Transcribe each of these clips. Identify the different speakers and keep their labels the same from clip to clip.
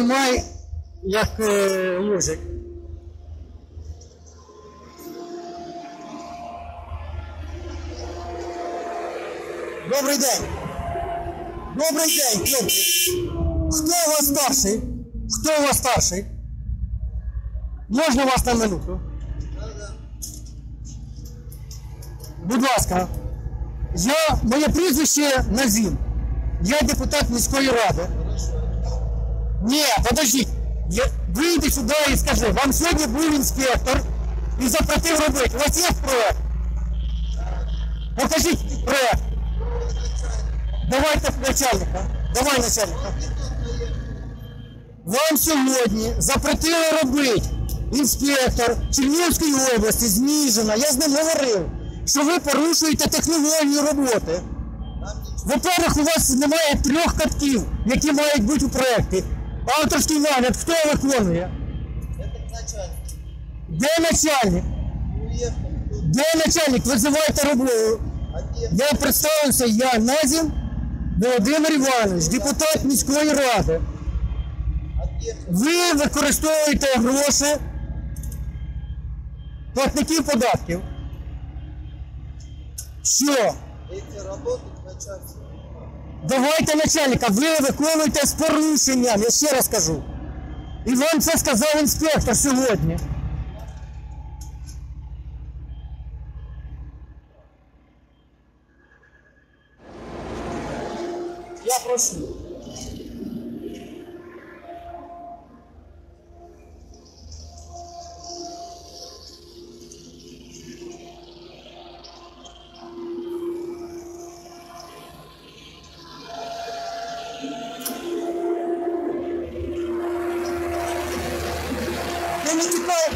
Speaker 1: Знімай як е, мужик. Добрий день. Добрий день, хлопці. Хто у вас старший? Хто у вас старший? Можна вас на минуту? Будь ласка. Я, моє прізвище Назім. Я депутат міської ради. Ні, подождіть. Я, вийди сюди і скажи, вам сьогодні був інспектор і запретив робити. У вас є проект? Покажіть проект. Давайте начальника. Давай начальника. Вам сьогодні запретили робити інспектор Чернігівської області з Ніжина. Я з ним говорив, що ви порушуєте технологію роботи. Во-первых, у вас немає трьох катків, які мають бути у проєкті. Авторський нагляд, хто виконує?
Speaker 2: Это начальник.
Speaker 1: Де начальник? Де начальник? Визивайте роботу. Я представився, я Назім Володимир Іванович, депутат міської ради. Ви використовуєте гроші платників податків. Що?
Speaker 2: Эти работают начальство.
Speaker 1: Давайте начальника, ви виконуєте з порушенням, я ще раз кажу. І вам це сказав інспектор сьогодні. Я прошу. Ти не тікай.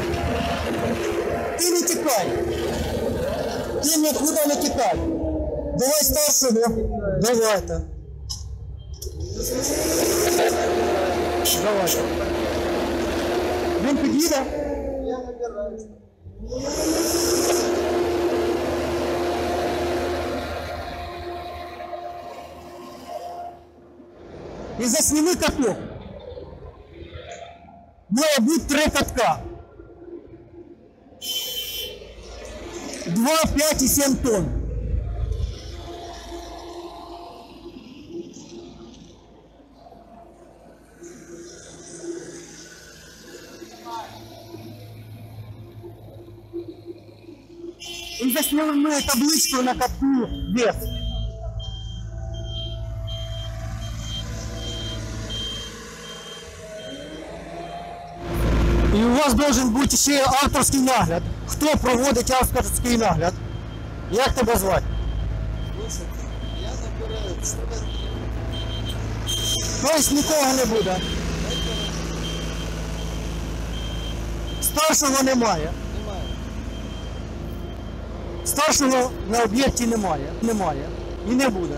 Speaker 1: Ти не тікай. Ти нікуди не тікай. Давай старшого. Давайте. Давайте. Він під'їде?
Speaker 2: Я набираюсь.
Speaker 1: І засніми каток. Має бути три катка. 2, 5 і 7 тонн. І засніми табличку на катку вес. І у вас должен бути ще авторський нагляд. Хто проводить авторський нагляд? Як тебе звати?
Speaker 2: Слушай, я набираюсь. Что это?
Speaker 1: Тобто нікого не буде. Старшого немає.
Speaker 2: Понимаю.
Speaker 1: Старшого на об'єкті немає. Немає. І не буде.